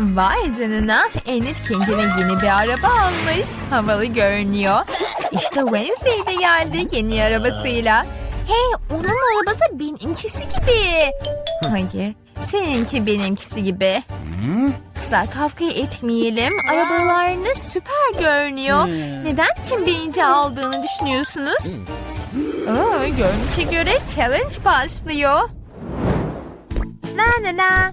Vay canına Enid kendine yeni bir araba almış. Havalı görünüyor. İşte Wednesday de geldi yeni arabasıyla. Hey onun arabası benimkisi gibi. Hayır seninki benimkisi gibi. Kızlar kavga etmeyelim. Arabalarınız süper görünüyor. Neden kim birinci aldığını düşünüyorsunuz? Oo, görünüşe göre challenge başlıyor. La la la.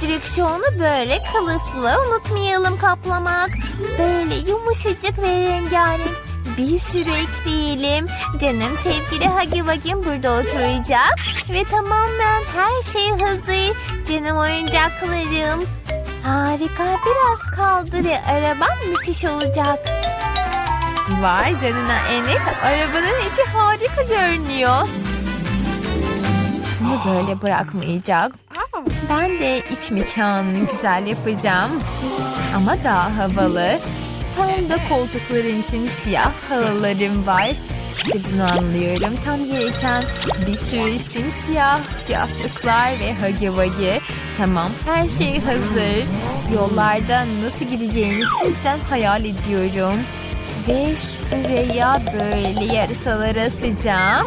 Direksiyonu böyle kılıflı unutmayalım kaplamak. Böyle yumuşacık ve rengarenk. Bir sürü ekleyelim. Canım sevgili Hagi Wagim burada oturacak. Ve tamamen her şey hazır. Canım oyuncaklarım. Harika biraz kaldı ve arabam müthiş olacak. Vay canına Enet arabanın içi harika görünüyor. Bunu böyle bırakmayacak. Ben de iç mekanını güzel yapacağım. Ama daha havalı. Tam da koltuklarım için siyah halılarım var. İşte bunu anlıyorum. Tam gereken bir sürü simsiyah yastıklar ve hagi vagi. Tamam her şey hazır. Yollarda nasıl gideceğimi şimdiden hayal ediyorum. Ve şuraya böyle yarısaları asacağım.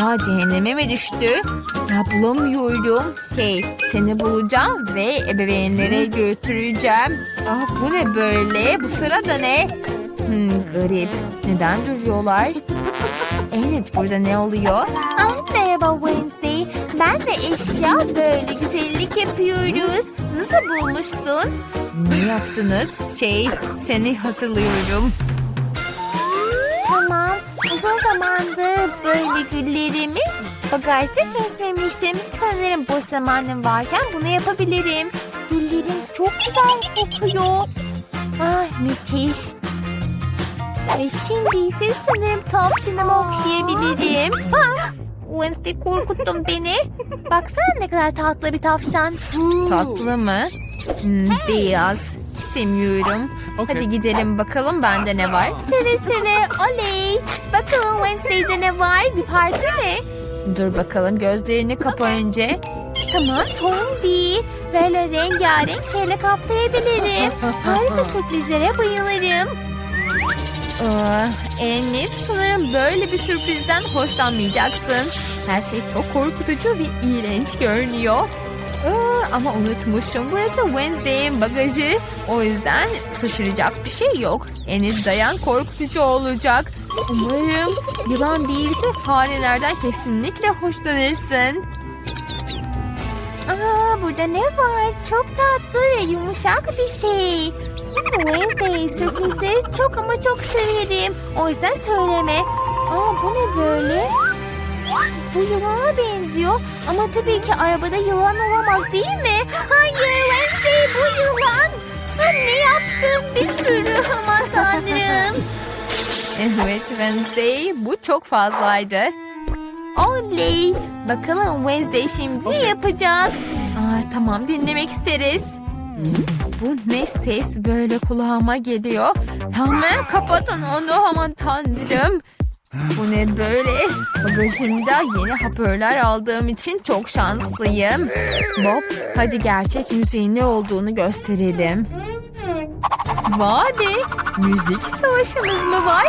Ya cehenneme mi düştü? Ya bulamıyorum. Şey seni bulacağım ve ebeveynlere götüreceğim. Ah bu ne böyle? Bu sırada ne? Hmm, garip. Neden duruyorlar? Evet burada ne oluyor? Ah, merhaba Wednesday. Ben de eşya böyle güzellik yapıyoruz. Nasıl bulmuşsun? Ne yaptınız? Şey seni hatırlıyorum. Tamam. Uzun zamandır böyle güllerimiz bagajda kesmemiştim. Sanırım boş zamanım varken bunu yapabilirim. Güllerim çok güzel kokuyor. Ah müthiş. Ve şimdi ise sanırım tam şınımı okşayabilirim. Ha, Wednesday korkuttun beni. Baksana ne kadar tatlı bir tavşan. Tatlı mı? Hmm, beyaz. İstemiyorum. Hadi gidelim bakalım bende ne var. Sene sene oley. Bakalım Wednesday'de ne var? Bir parti mi? Dur bakalım gözlerini kapa önce. Tamam sorun değil. Böyle rengarenk şeyle kaplayabilirim. Harika sürprizlere bayılırım. Aa, Enlit sanırım böyle bir sürprizden hoşlanmayacaksın. Her şey çok korkutucu ve iğrenç görünüyor. Aa, ama unutmuşum. Burası Wednesday'in bagajı. O yüzden şaşıracak bir şey yok. Enlit dayan korkutucu olacak. Umarım yılan değilse farelerden kesinlikle hoşlanırsın. Aa, burada ne var? Çok tatlı ve yumuşak bir şey. Wednesday sürprizleri çok ama çok severim. O yüzden söyleme. Aa, bu ne böyle? Bu yılana benziyor ama tabii ki arabada yılan olamaz değil mi? Hayır Wednesday bu yılan. Sen ne yaptın bir sürü aman tanrım. Evet Wednesday bu çok fazlaydı. Oley! Bakalım Wednesday şimdi ne yapacak? Aa, tamam dinlemek isteriz. Bu ne ses böyle kulağıma geliyor. Hemen kapatın onu aman tanrım. Bu ne böyle? Bagajımda yeni hoparlör aldığım için çok şanslıyım. Bob hadi gerçek müziğin ne olduğunu gösterelim. Vay be! Müzik savaşımız mı var?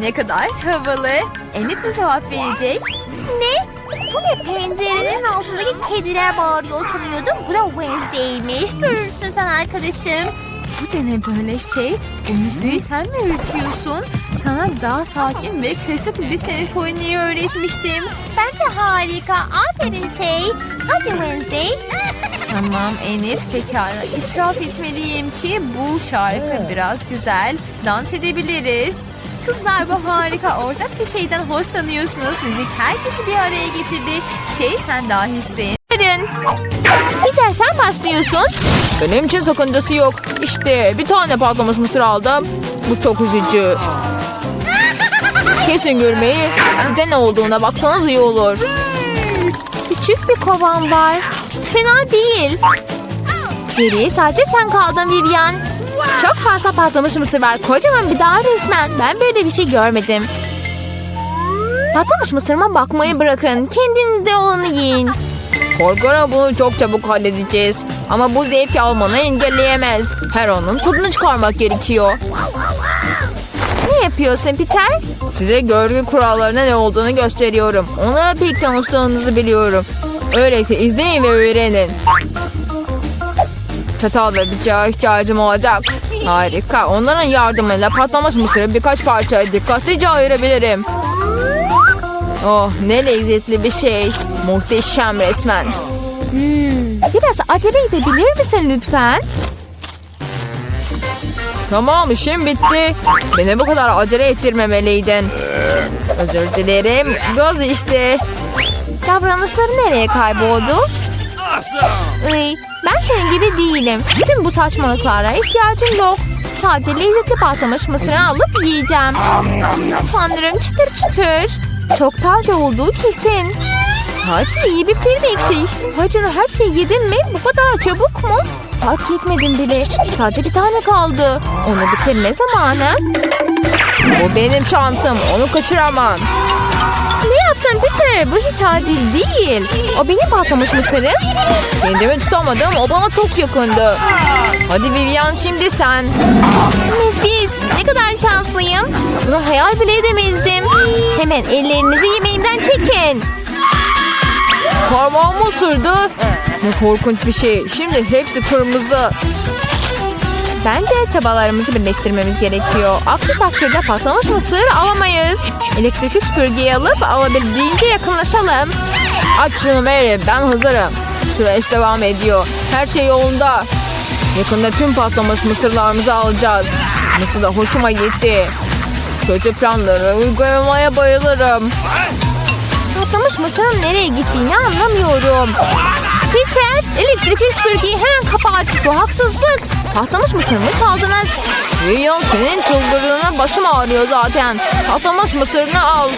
Ne kadar havalı. Enid mi cevap verecek? Ne? Bu ne pencerenin altındaki kediler bağırıyor sanıyordum. Bu da Wednesday'miş. Görürsün sen arkadaşım. Bu da ne böyle şey? Bu müziği sen mi öğretiyorsun? Sana daha sakin ve klasik bir senfoniyi öğretmiştim. Bence harika. Aferin şey. Hadi Wednesday. Tamam Enid pekala. İsraf etmeliyim ki bu şarkı biraz güzel. Dans edebiliriz. Kızlar bu harika. Ortak bir şeyden hoşlanıyorsunuz. Müzik herkesi bir araya getirdi. Şey sen dahisin. Peter sen başlıyorsun. Benim için sakıncası yok. İşte bir tane patlamış mısır aldım. Bu çok üzücü. Kesin görmeyi. Size ne olduğuna baksanız iyi olur. Küçük bir kovan var. Fena değil. Geriye sadece sen kaldın Vivian. Çok fazla patlamış mısır var. Kocaman bir dağ resmen. Ben böyle bir şey görmedim. Patlamış mısırıma bakmayı bırakın. Kendinize olanı yiyin. Korkarım bunu çok çabuk halledeceğiz. Ama bu zevki almanı engelleyemez. Her anın tadını çıkarmak gerekiyor. Ne yapıyorsun Peter? Size görgü kurallarına ne olduğunu gösteriyorum. Onlara pek tanıştığınızı biliyorum. Öyleyse izleyin ve öğrenin. Çatal ve bıçağa ihtiyacım olacak. Harika. Onların yardımıyla patlamış mısırı birkaç parçaya dikkatlice ayırabilirim. Oh ne lezzetli bir şey. Muhteşem resmen. Biraz acele edebilir misin lütfen? Tamam işim bitti. Beni bu kadar acele ettirmemeliydin. Özür dilerim. Gaz işte. Davranışları nereye kayboldu? Iy, ben senin gibi değilim. Tüm bu saçmalıklara ihtiyacım yok. Sadece lezzetli patlamış mısırı alıp yiyeceğim. Tanrım çıtır çıtır. Çok taze olduğu kesin. Hacı iyi bir film eksik. Hacı'nın her şeyi yedin mi? Bu kadar çabuk mu? Fark etmedim bile. Sadece bir tane kaldı. Onu bitirme zamanı. Bu benim şansım. Onu kaçıramam. Ne yaptın Peter? Bu hiç adil değil. O benim patlamış mısırım. Kendimi tutamadım. O bana çok yakındı. Hadi Vivian şimdi sen. Nefis. Ne kadar şanslıyım. Bunu hayal bile edemezdim. Hemen ellerinizi yemeğimden çekin. Parmağımı ısırdı. Ne korkunç bir şey. Şimdi hepsi kırmızı. Bence çabalarımızı birleştirmemiz gerekiyor. Aksi takdirde patlamış mısır alamayız. Elektrikli süpürgeyi alıp alabildiğince yakınlaşalım. Aç şunu Mary. Ben hazırım. Süreç devam ediyor. Her şey yolunda. Yakında tüm patlamış mısırlarımızı alacağız. Nasıl da hoşuma gitti. Kötü planları uygulamaya bayılırım. Patlamış mısırın nereye gittiğini anlamıyorum. Peter, elektrikli süpürgeyi hemen kapat. Bu haksızlık. Patlamış mısırımı çaldınız. Vivian senin çıldırdığına başım ağrıyor zaten. Patlamış mısırını al.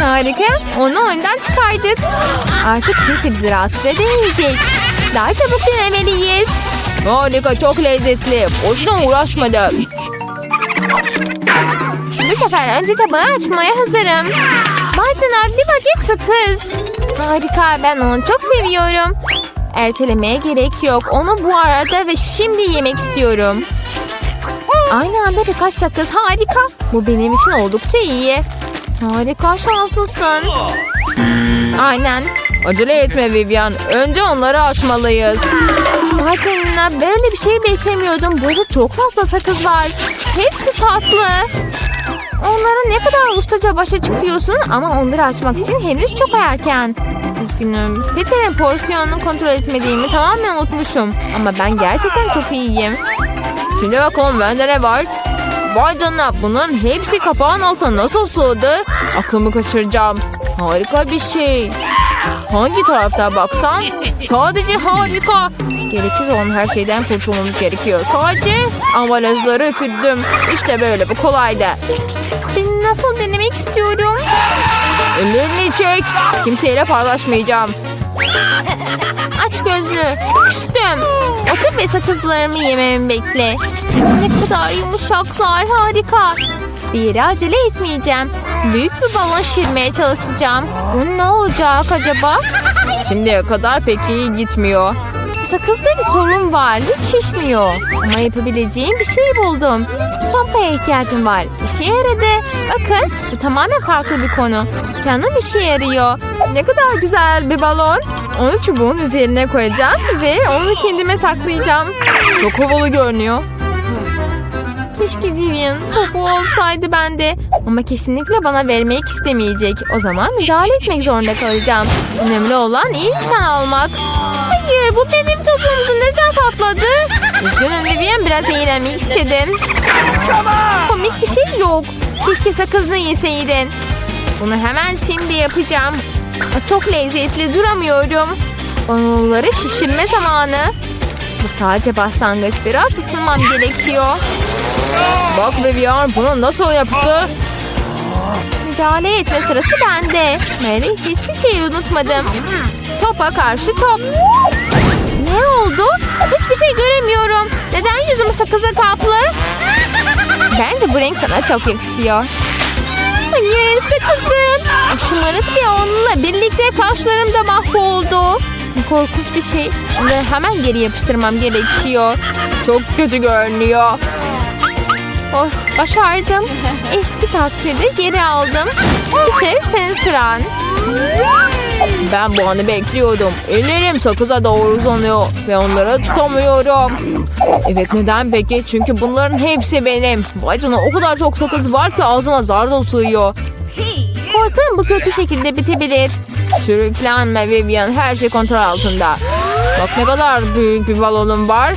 Harika. Onu oyundan çıkardık. Artık kimse bizi rahatsız edemeyecek. Daha çabuk denemeliyiz. Harika çok lezzetli. Boşuna uğraşmadım. Bu sefer önce tabağı açmaya hazırım. Bacana bir paket sakız. Harika ben onu çok seviyorum. Ertelemeye gerek yok. Onu bu arada ve şimdi yemek istiyorum. Aynı anda birkaç sakız harika. Bu benim için oldukça iyi. Harika şanslısın. Aynen. Acele etme Vivian. Önce onları açmalıyız. Vay canına böyle bir şey beklemiyordum. Burada çok fazla sakız var. Hepsi tatlı. Onlara ne kadar ustaca başa çıkıyorsun ama onları açmak için henüz çok erken. Üzgünüm. Peter'in porsiyonunu kontrol etmediğimi tamamen unutmuşum. Ama ben gerçekten çok iyiyim. Şimdi bakalım bende ne var? Vay canına bunun hepsi kapağın altına nasıl sığdı? Aklımı kaçıracağım. Harika bir şey. Hangi tarafta baksan? Sadece harika. Gereksiz olan her şeyden kurtulmamız gerekiyor. Sadece ambalajları üfürdüm. İşte böyle bu kolaydı. Ben nasıl denemek istiyorum? Ellerini çek. Kimseyle paylaşmayacağım. Aç gözlü. Küstüm. Otur ve sakızlarımı yememi bekle. Ne kadar yumuşaklar. Harika. Bir yere acele etmeyeceğim. Büyük bir balon şişirmeye çalışacağım. Bu ne olacak acaba? Şimdiye kadar pek iyi gitmiyor. Sakızda bir sorun var. Hiç şişmiyor. Ama yapabileceğim bir şey buldum. Pompaya ihtiyacım var. İşe yaradı. Bakın bu tamamen farklı bir konu. Planım işe yarıyor. Ne kadar güzel bir balon. Onu çubuğun üzerine koyacağım ve onu kendime saklayacağım. Çok havalı görünüyor. Keşke Vivian topu olsaydı bende. Ama kesinlikle bana vermek istemeyecek. O zaman müdahale etmek zorunda kalacağım. Önemli olan iyi nişan almak. Hayır bu benim topumdu. Neden patladı? Üzgünüm Vivian biraz eğlenmek istedim. Komik bir şey yok. Keşke sakızını yeseydin. Bunu hemen şimdi yapacağım. Çok lezzetli duramıyorum. Onları şişirme zamanı. Bu sadece başlangıç. Biraz ısınmam gerekiyor. Bak Vivian bunu nasıl yaptı? Müdahale etme sırası bende. Mary hiçbir şeyi unutmadım. Topa karşı top. Ne oldu? Hiçbir şey göremiyorum. Neden yüzüm sakıza kaplı? Bence bu renk sana çok yakışıyor. Hayır sakızım. O Şımarık ve onunla birlikte kaşlarım da mahvoldu. Korkunç bir şey. Onları hemen geri yapıştırmam gerekiyor. Çok kötü görünüyor. Oh başardım. Eski takdirde geri aldım. Peter senin sıran. Ben bu anı bekliyordum. Ellerim sakıza doğru uzanıyor ve onları tutamıyorum. Evet neden peki? Çünkü bunların hepsi benim. Vay canına o kadar çok sakız var ki ağzıma zar da sığıyor. Korkarım bu kötü şekilde bitebilir. Sürüklenme Vivian her şey kontrol altında. Bak ne kadar büyük bir balonum var.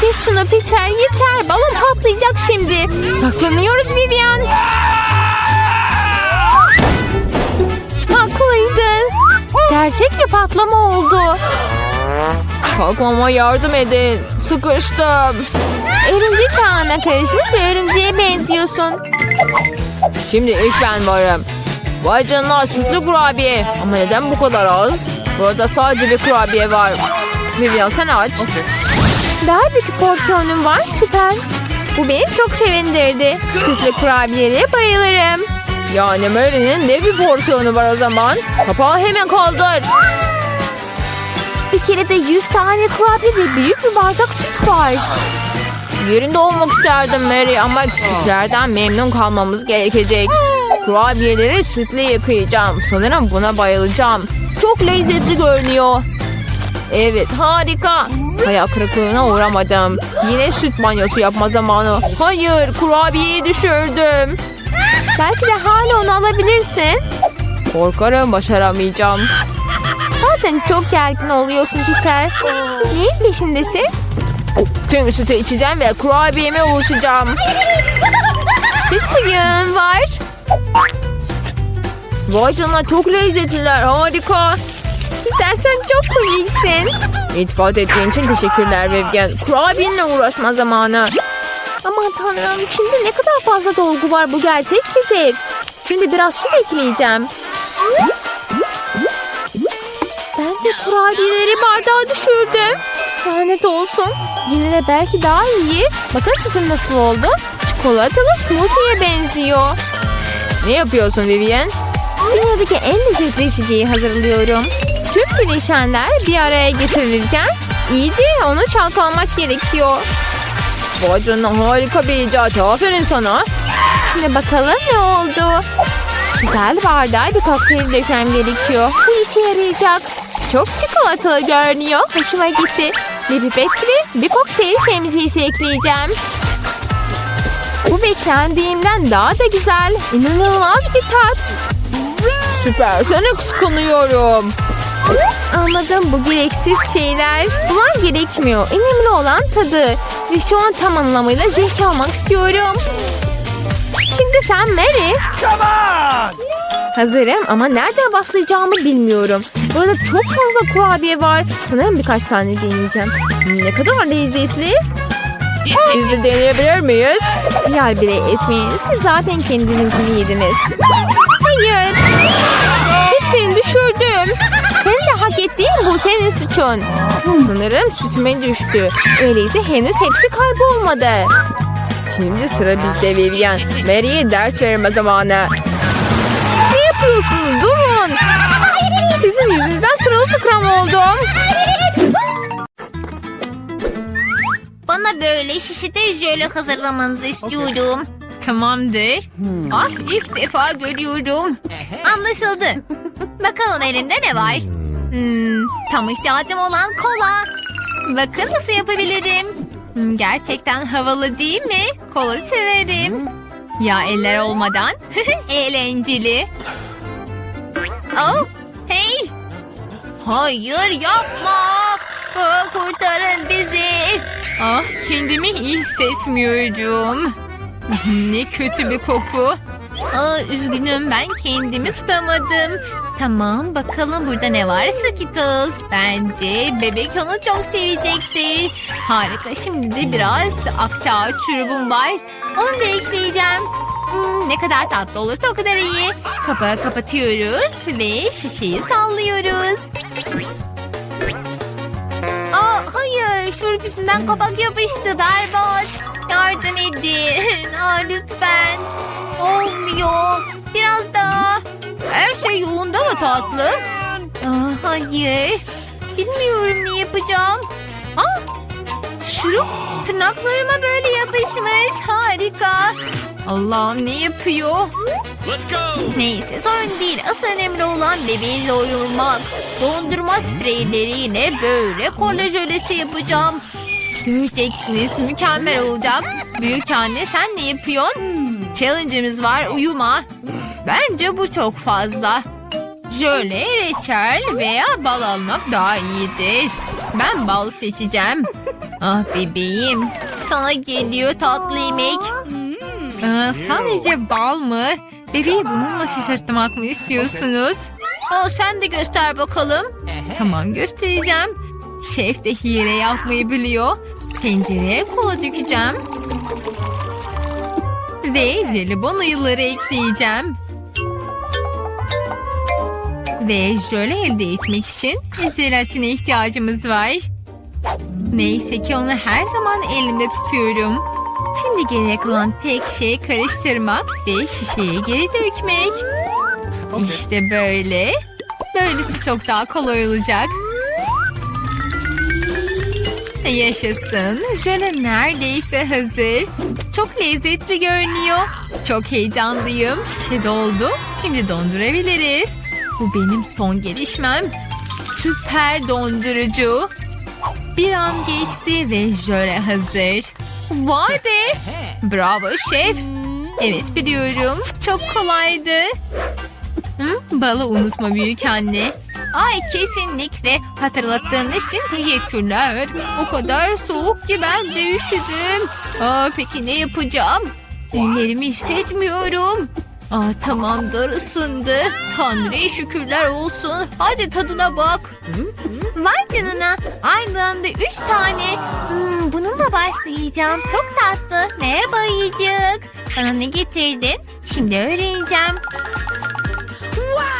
Kes şunu Peter yeter. Balon patlayacak şimdi. Saklanıyoruz Vivian. Haklıydın. Gerçek bir patlama oldu. Kalkmama yardım edin. Sıkıştım. Örümcek ağına karışmış bir örümceğe benziyorsun. Şimdi ilk ben varım. Vay canına sütlü kurabiye. Ama neden bu kadar az? Burada sadece bir kurabiye var. Vivian sen aç. Daha büyük porsiyonum var süper. Bu beni çok sevindirdi. Sütlü kurabiyelere bayılırım. Yani Mary'nin ne bir porsiyonu var o zaman? Kapağı hemen kaldır. Bir kere de 100 tane kurabiye ve büyük bir bardak süt var. Yerinde olmak isterdim Mary ama küçüklerden memnun kalmamız gerekecek. Kurabiyeleri sütle yıkayacağım. Sanırım buna bayılacağım. Çok lezzetli görünüyor. Evet harika. Hayal kırıklığına uğramadım. Yine süt banyosu yapma zamanı. Hayır kurabiyeyi düşürdüm. Belki de hala onu alabilirsin. Korkarım başaramayacağım. Zaten çok gergin oluyorsun Peter. Neyin peşindesin? Tüm sütü içeceğim ve kurabiyeme ulaşacağım. Süt bıyığım var. Vay canına çok lezzetliler harika. Dersen çok komiksin. İltifat ettiğin için teşekkürler Vivian. Kurabiyenle uğraşma zamanı. Aman tanrım içinde ne kadar fazla dolgu var bu gerçek bir. Şimdi biraz su ekleyeceğim. Ben de kurabiyeleri bardağa düşürdüm. Lanet olsun. Yine de belki daha iyi. Bakın sütüm nasıl oldu. Çikolatalı smoothie'ye benziyor. Ne yapıyorsun Vivian? Dünyadaki en lezzetli içeceği hazırlıyorum. Tüm bileşenler bir araya getirilirken iyice onu çalkalamak gerekiyor. Vay canına harika bir icat. Aferin sana. Şimdi bakalım ne oldu. Güzel bardağa bir kokteyl dökmem gerekiyor. Bu işe yarayacak. Çok çikolatalı görünüyor. Hoşuma gitti. Bir pipetli bir kokteyl şemsiyesi ekleyeceğim. Bu beklendiğimden daha da güzel. İnanılmaz bir tat. Süper. Seni kıskanıyorum. Anladım bu gereksiz şeyler. Bunlar gerekmiyor. Önemli olan tadı. Ve şu an tam anlamıyla zevk almak istiyorum. Şimdi sen Mary. Hazırım ama nereden başlayacağımı bilmiyorum. Burada çok fazla kurabiye var. Sanırım birkaç tane deneyeceğim. Hmm, Ne kadar lezzetli. Biz de deneyebilir miyiz? Yer bile etmeyin. Siz zaten kendinizinkini yediniz. Hayır. Hepsini düşürdüm. Ettiğin bu senin suçun. Sanırım sütüme düştü. Öyleyse henüz hepsi kaybolmadı. Şimdi sıra bizde Vivian. Mary'e ders verme zamanı. Ne yapıyorsunuz? Durun. Sizin yüzünüzden sırılsıklam oldum. Bana böyle şişede jöle hazırlamanızı istiyorum. Tamamdır. Ah ilk defa görüyorum. Anlaşıldı. Bakalım elimde ne var? Hmm, tam ihtiyacım olan kola. Bakın nasıl yapabilirim. Hmm, gerçekten havalı değil mi? Kola severim. Ya eller olmadan. Eğlenceli. Oh, hey! Hayır yapma. Aa, kurtarın bizi. Ah kendimi iyi hissetmiyorum. ne kötü bir koku. Aa, üzgünüm ben kendimi tutamadım. Tamam bakalım burada ne var Skittles. Bence bebek onu çok sevecektir. Harika şimdi de biraz akçaağ çürübüm var. Onu da ekleyeceğim. Hmm, ne kadar tatlı olursa o kadar iyi. Kapağı kapatıyoruz ve şişeyi sallıyoruz. Aa, hayır, şurup yüzünden kapak yapıştı. Berbat. Yardım edin. Aa, lütfen. Olmuyor. Biraz daha. Her şey yolunda mı tatlım? Aa, hayır. Bilmiyorum ne yapacağım. Ah, şurup tırnaklarıma böyle yapışmış. Harika. Allah'ım ne yapıyor? Neyse sorun değil. Asıl önemli olan bebeği doyurmak. Dondurma spreyleri böyle kola jölesi yapacağım. Göreceksiniz mükemmel olacak. Büyük anne sen ne yapıyorsun? Challenge'ımız var uyuma. Bence bu çok fazla. Jöle, reçel veya bal almak daha iyidir. Ben bal seçeceğim. Ah bebeğim. Sana geliyor tatlı yemek. Aa, sadece bal mı? Bebeği bununla şaşırtmak mı istiyorsunuz? Aa, sen de göster bakalım. Tamam göstereceğim. Şef de hile yapmayı biliyor. Tencereye kola dökeceğim. Ve jelibon ayıları ekleyeceğim. Ve jöle elde etmek için jelatine ihtiyacımız var. Neyse ki onu her zaman elimde tutuyorum. Şimdi geriye kalan tek şey karıştırmak ve şişeye geri dökmek. İşte böyle. Böylesi çok daha kolay olacak. Yaşasın. Jöle neredeyse hazır. Çok lezzetli görünüyor. Çok heyecanlıyım. Şişe doldu. Şimdi dondurabiliriz. Bu benim son gelişmem. Süper dondurucu. Bir an geçti ve jöle hazır. Vay be. Bravo şef. Evet biliyorum. Çok kolaydı. Hı, balı unutma büyük anne. Ay kesinlikle. Hatırlattığın için teşekkürler. O kadar soğuk ki ben de üşüdüm. Aa, peki ne yapacağım? Ellerimi hissetmiyorum. Aa, tamamdır ısındı. Tanrı'ya şükürler olsun. Hadi tadına bak. Vay canına. Aynı anda üç tane. Hmm, bununla başlayacağım. Çok tatlı. Merhaba ayıcık. Bana ne getirdin? Şimdi öğreneceğim.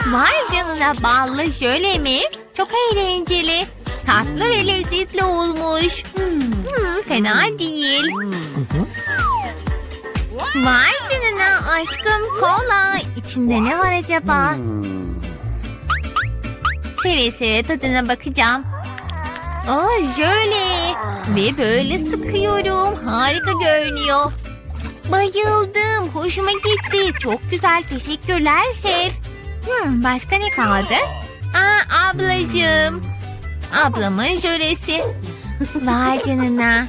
Vay canına ballı jöle mi? Çok eğlenceli. Tatlı ve lezzetli olmuş. Hmm, fena değil. Vay canına aşkım kola. İçinde ne var acaba? Seve seve tadına bakacağım. Aa jöle. Ve böyle sıkıyorum. Harika görünüyor. Bayıldım. Hoşuma gitti. Çok güzel. Teşekkürler şef. Hmm, başka ne kaldı? Aa ablacığım. Ablamın jölesi. Vay canına.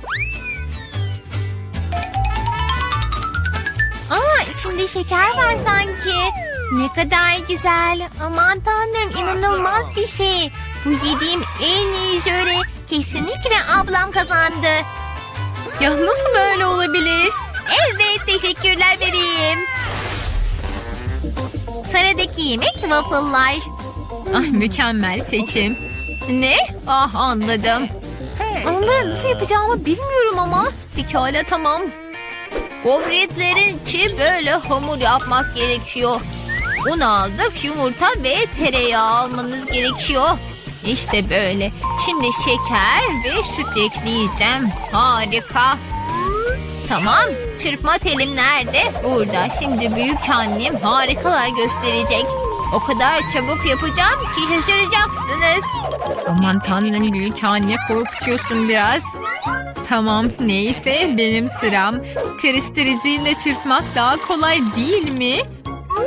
İçinde şeker var sanki. Ne kadar güzel. Aman tanrım inanılmaz bir şey. Bu yediğim en iyi jöle. Kesinlikle ablam kazandı. Ya nasıl böyle olabilir? Evet teşekkürler bebeğim. Sıradaki yemek waffle'lar. Ah mükemmel seçim. Ne? Ah anladım. Onları nasıl yapacağımı bilmiyorum ama. Pekala tamam. Gofretlerin içi böyle hamur yapmak gerekiyor. Un aldık, yumurta ve tereyağı almanız gerekiyor. İşte böyle. Şimdi şeker ve süt ekleyeceğim. Harika. Tamam. Çırpma telim nerede? Burada. Şimdi büyük annem harikalar gösterecek. O kadar çabuk yapacağım ki şaşıracaksınız. Aman tanrım büyük anne korkutuyorsun biraz. Tamam neyse benim sıram. Karıştırıcıyla çırpmak daha kolay değil mi?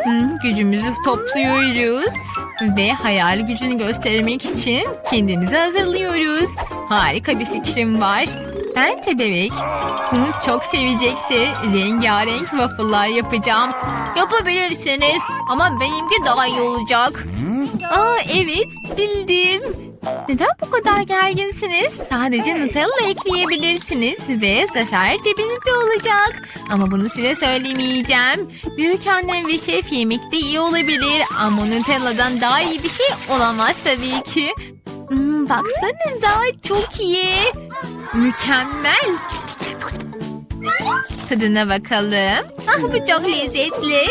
Hmm, gücümüzü topluyoruz ve hayal gücünü göstermek için kendimizi hazırlıyoruz. Harika bir fikrim var. Bence bebek bunu çok sevecekti. Rengarenk waffle'lar yapacağım. Yapabilirsiniz ama benimki daha iyi olacak. Aa evet bildim. Neden bu kadar gerginsiniz? Sadece Nutella ekleyebilirsiniz ve zafer cebinizde olacak. Ama bunu size söylemeyeceğim. Büyük annem ve şef yemekte iyi olabilir ama Nutella'dan daha iyi bir şey olamaz tabii ki. Hmm, baksanıza çok iyi. Mükemmel. Tadına bakalım. Ah bu çok lezzetli.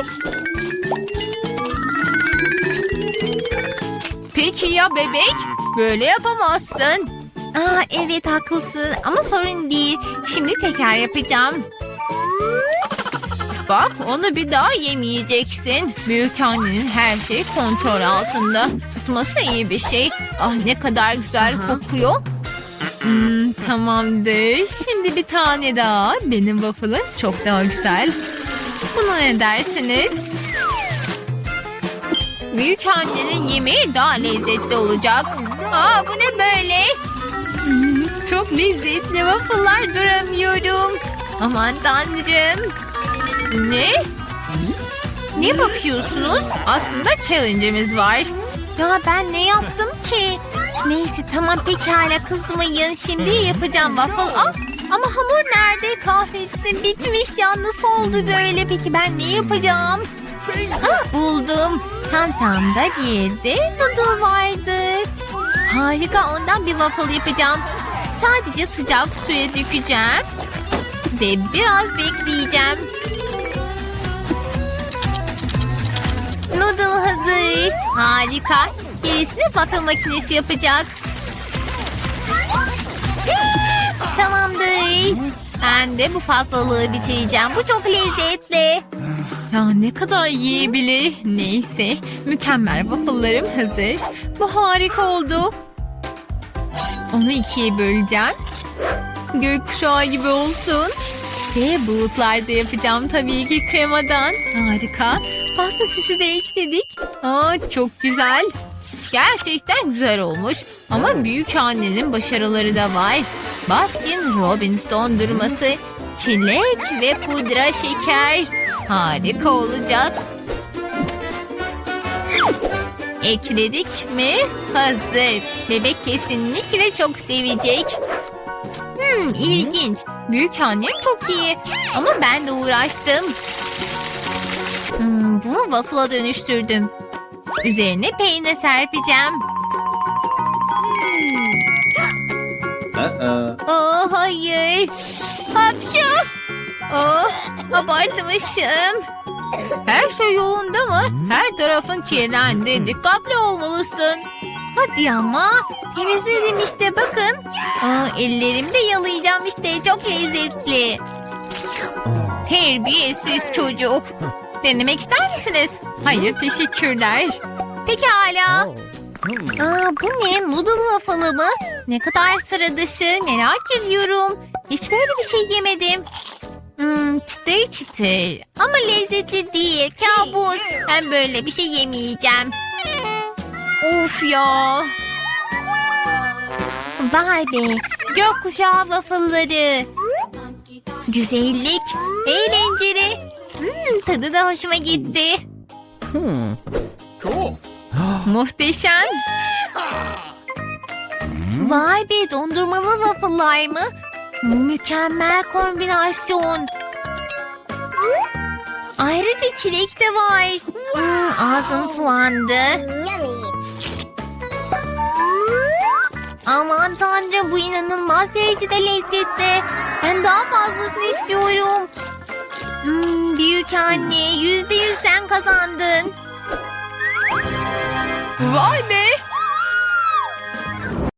Peki ya bebek? Böyle yapamazsın. Aa evet haklısın ama sorun değil. Şimdi tekrar yapacağım. Bak onu bir daha yemeyeceksin. Büyük annenin her şeyi kontrol altında. Tutması iyi bir şey. Ah ne kadar güzel kokuyor. Hmm, tamamdır. Şimdi bir tane daha. Benim waffle'ım çok daha güzel. Buna ne dersiniz? Büyük annenin yemeği daha lezzetli olacak. Aa bu ne böyle? Çok lezzetli waffle'lar duramıyorum. Aman tanrım. Ne? Ne bakıyorsunuz? Aslında challenge'imiz var. Ya ben ne yaptım ki? Neyse tamam pekala kızmayın. Şimdi yapacağım waffle. Ah, ama hamur nerede? Kahretsin bitmiş ya. Nasıl oldu böyle? Peki ben ne yapacağım? Ah, buldum. Tam tam da bir yerde noodle vardı. Harika ondan bir waffle yapacağım. Sadece sıcak suya dökeceğim. Ve biraz bekleyeceğim. Noodle hazır. Harika. Gerisini waffle makinesi yapacak. Tamamdır. Ben de bu fazlalığı bitireceğim. Bu çok lezzetli. Ya ne kadar yiyebilir. Neyse. Mükemmel waffle'larım hazır. Bu harika oldu. Onu ikiye böleceğim. Gökkuşağı gibi olsun. Ve bulutlar da yapacağım tabii ki kremadan. Harika. Pasta süsü de ekledik. Aa, çok güzel. Gerçekten güzel olmuş. Ama büyük annenin başarıları da var. Baskin Robbins dondurması, çilek ve pudra şeker. Harika olacak. ekledik mi? Hazır. Bebek kesinlikle çok sevecek. Hmm, ilginç. Büyük annem çok iyi. Ama ben de uğraştım. Hmm, bunu waffle'a dönüştürdüm. Üzerine peynir serpeceğim. Uh-uh. Oh hayır. Hapşu. Oh abartmışım. Her şey yolunda mı? Her tarafın kirlendi. Dikkatli olmalısın. Hadi ama. Temizledim işte bakın. Aa, ellerimde yalayacağım işte. Çok lezzetli. Terbiyesiz çocuk. Denemek ister misiniz? Hayır teşekkürler. Pekala. Aa, bu ne? Noodle waffle'ı mı? Ne kadar sıra dışı merak ediyorum. Hiç böyle bir şey yemedim. Hmm, çıtır çıtır. Ama lezzetli değil. Kabus. Ben böyle bir şey yemeyeceğim. Of ya. Vay be. Gökkuşağı waffle'ları. Güzellik. Eğlenceli. Hmm, tadı da hoşuma gitti. Muhteşem. Vay be dondurmalı waffle'lar mı? Mükemmel kombinasyon. Ayrıca çilek de var. Hmm, ağzım sulandı. Aman tanrım bu inanılmaz derecede lezzetli. Ben daha fazlasını istiyorum. Hmm, büyük anne yüzde yüz sen kazandın. Vay be